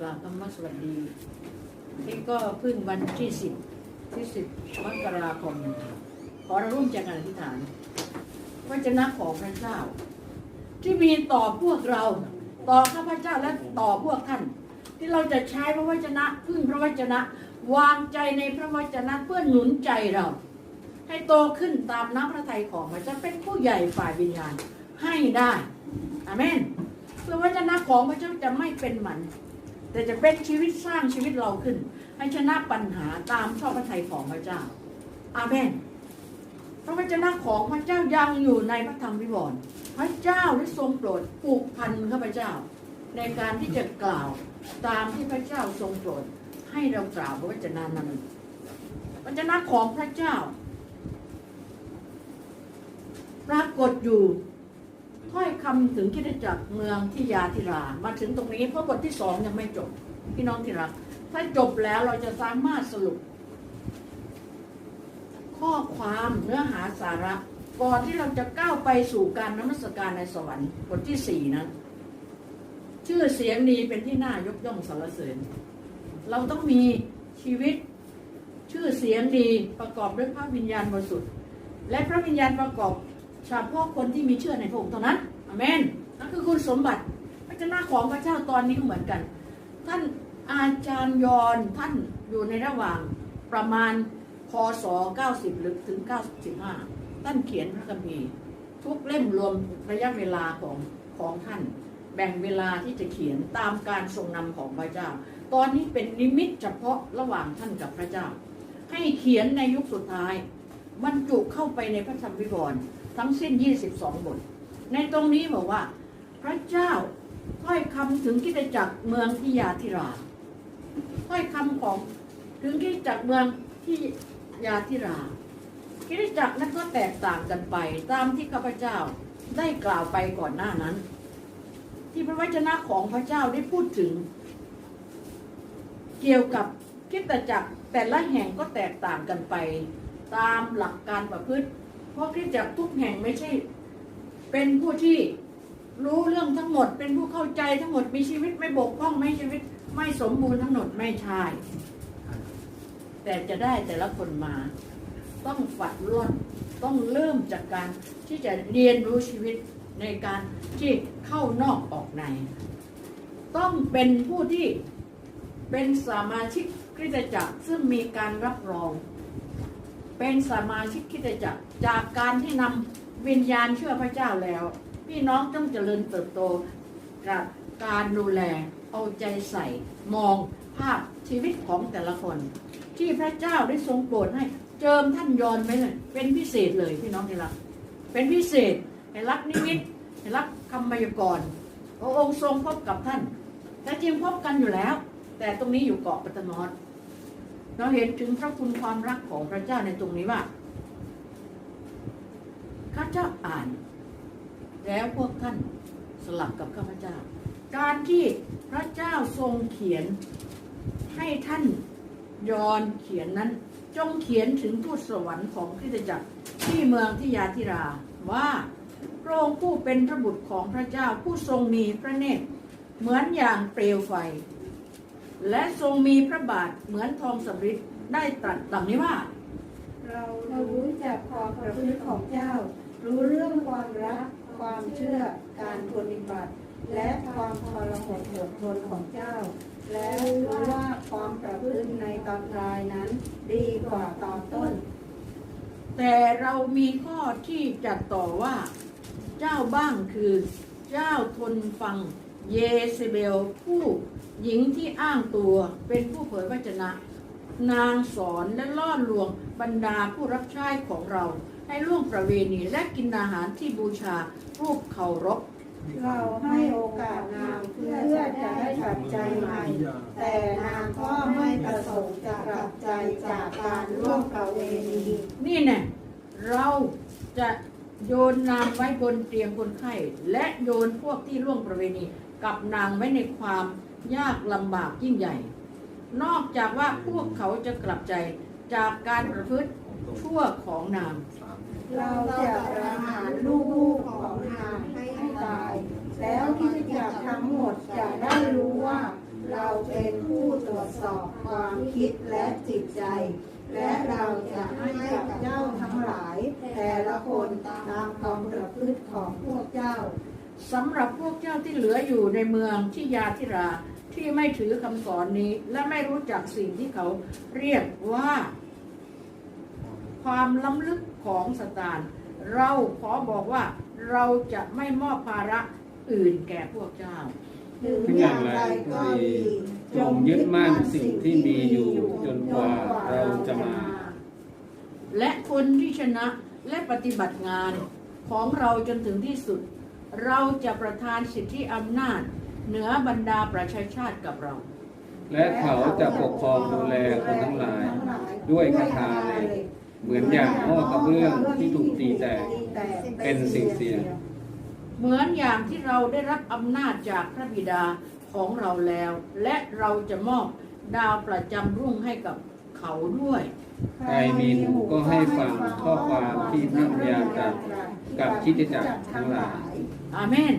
กราบคำว่าสวัสดีนี่ก็เพิ่งวันที่สิบที่สิบมกราคม ขอเราร่วมใจกันอธิษฐานวจนะของพระเจ้า ที่มีต่อพวกเรา ต่อข้าพเจ้าและต่อพวกท่าน ที่เราจะใช้พระวจนะพึ่งพระวจนะ วางใจในพระวจนะเพื่อหนุนใจเรา ให้โตขึ้นตามน้ำพระทัยของพระเจ้าเป็นผู้ใหญ่ฝ่ายวิญญาณให้ได้อเมนเพื่อวจนะของพระเจ้าจะไม่เป็นหมัน แต่จะเป็นชีวิตสร้างชีวิตเราขึ้น ให้ชนะปัญหาตามชอบพระทัยของพระเจ้า อาเมนพระวจนะของพระเจ้ายังอยู่ในพระธรรมวิวรณ์พระเจ้าได้ทรงโปรดผูกพันข้าพเจ้า ในการที่จะกล่าวตามที่พระเจ้าทรงโปรด ให้เรากล่าวพระวจนะนั้นพระวจนะของพระเจ้าปรากฏอยู่ ถ้อยคำถึงคิดจักรเมืองที่ยาธิรามาถึงตรงนี้เพราะบทที่สองยังไม่จบ พี่น้องที่รัก ถ้าจบแล้วเราจะสามารถสรุป ข้อความเนื้อหาสาระ ก่อนที่เราจะก้าวไปสู่การนมัสการในสวรรค์บทที่สี่นั้นชื่อเสียงดีเป็นที่น่ายกย่องสรรเสริญ เราต้องมีชีวิตชื่อเสียงดีประกอบด้วยพระวิญญาณบริสุทธิ์และพระวิญญาณประกอบ เฉพาะคนที่มีเชื่อในพระองค์เท่านั้นอเมนนั่นคือคุณสมบัติพระเจ้าของพระเจ้าตอนนี้ก็เหมือนกัน ท่านอาจารย์ยอนท่านอยู่ในระหว่างประมาณพศ90 หรือถึง 95 ท่านเขียนพระคัมภีร์ทุกเล่มรวมระยะเวลาของของท่าน แบ่งเวลาที่จะเขียนตามการทรงนำของพระเจ้า ตอนนี้เป็นนิมิตเฉพาะระหว่างท่านกับพระเจ้า ให้เขียนในยุคสุดท้ายบรรจุเข้าไปในพระธรรมวิวรณ์ ทั้งสิ้น 22 บท ในตรงนี้บอกว่า พระเจ้าถ้อยคำถึงกิจจักรเมืองทิยาธิราถ้อยคำของถึงกิจจักรเมืองที่ยาธิรากิจจักรนั้นก็แตกต่างกันไปตามที่ข้าพเจ้าได้กล่าวไปก่อนหน้านั้น ที่พระวจนะของพระเจ้าได้พูดถึง เกี่ยวกับคิดจักรแต่ละแห่งก็แตกต่างกันไป ตามหลักการประพฤติ เพราะคริดจักรทุกแห่งไม่ใช่ เป็นผู้ที่รู้เรื่องทั้งหมด เป็นผู้เข้าใจทั้งหมดมีชีวิตไม่บกพร่องไม่ชีวิต ไม่สมบูรณ์ทั้งหมดไม่ใช่แต่จะได้แต่ละคนมา ต้องฝัดร่วนต้องเริ่มจากการที่จะเรียนรู้ชีวิตในการที่เข้านอกออกใน ต้องเป็นผู้ที่เป็นสมาชิกคริสตจักรซึ่งมีการรับรอง เป็นสมาชิกคริสตจักรจากการที่นำวิญญาณเชื่อพระเจ้าแล้ว พี่น้องต้องเจริญเติบโตจากการดูแลเอาใจใส่มองภาพชีวิตของแต่ละคน ที่พระเจ้าได้ทรงโปรดให้ เจิมท่านยอนไว้เลยเป็นพิเศษเลยพี่น้องที่รัก เป็นพิเศษให้รักนิมิตให้รักคำพยากรณ์พระองค์ทรงพบกับท่านแต่จริงพบกันอยู่แล้ว แต่ตรงนี้อยู่เกาะปัตตมอส เราเห็นถึงพระคุณความรักของพระเจ้าในตรงนี้ว่าข้าเจ้าอ่าน แล้วพวกท่านสลับกับข้าพเจ้า การที่พระเจ้าทรงเขียนให้ท่านยอนเขียนนั้น จงเขียนถึงทูตสวรรค์ของคริสตจักรที่เมืองทิยาธิราว่าพระองค์ผู้เป็นพระบุตรของพระเจ้าผู้ทรงมีพระเนตรเหมือนอย่างเปลวไฟ และทรงมีพระบาทเหมือนทองสำริดได้ตรัสดังนี้ว่า เรารู้จักความประพฤติของเจ้า รู้เรื่องความรัก ความเชื่อการปฏิบัติ และความทรหดอดทนของเจ้า และรู้ว่าความประพฤติในตอนปลายนั้น ดีกว่าตอนต้น แต่เรามีข้อที่จะต่อว่า เจ้าบ้างคือ เจ้าทนฟัง เยเซเบลผู้หญิงที่อ้างตัวเป็นผู้เผยวจนะ นางสอนและล่อลวงบรรดาผู้รับใช้ของเรา ให้ล่วงประเวณีและกินอาหารที่บูชารูปเคารพเราให้โอกาสนางเพื่อจะได้กลับใจใหม่ แต่นางก็ไม่ประสงค์จะกลับใจจากการร่วมประเวณีนี่แน่เราจะโยนนางไว้บนเตียงคนไข้และโยนพวกที่ล่วงประเวณี กับนางไว้ในความยากลำบากยิ่งใหญ่ นอกจากว่าพวกเขาจะกลับใจจากการประพฤติชั่วของนาง เราจะประหารลูกๆของนางให้ตาย แล้วคริดจักทั้งหมดจะได้รู้ว่า เราเป็นผู้ตรวจสอบความคิดและจิตใจ และเราจะให้กับเจ้าทั้งหลาย แต่ละคนตามความประพฤติของพวกเจ้า สำหรับพวกเจ้าที่เหลืออยู่ในเมืองที่ยาธิราที่ไม่ถือคำสอนนี้ และไม่รู้จักสิ่งที่เขาเรียกว่า ความล้ำลึกของสตานเราขอบอกว่าเราจะไม่มอบภาระอื่นแก่พวกเจ้าถึงอย่างไรก็ดีจงยึดมั่นสิ่งที่มีอยู่จนกว่าเราจะมา และคนที่ชนะและปฏิบัติงานของเราจนถึงที่สุด เราจะประทานสิทธิอำนาจ เหนือบรรดาประชาชาติกับเรา และเขาจะปกครองดูแลคนทั้งหลาย ด้วยคาถาเหล็กเหมือนอย่างหม้อกระเบื้องที่ถูกตีแตกเป็นสิ่งเสีย เหมือนอย่างที่เราได้รับอำนาจจากพระบิดาของเราแล้ว และเราจะมอบดาวประจำรุ่งให้กับ เขาด้วย ใครมีหูก็ให้ฟังข้อความที่พระพยาตรัสกับคริสตจักรทั้งหลาย อาเมน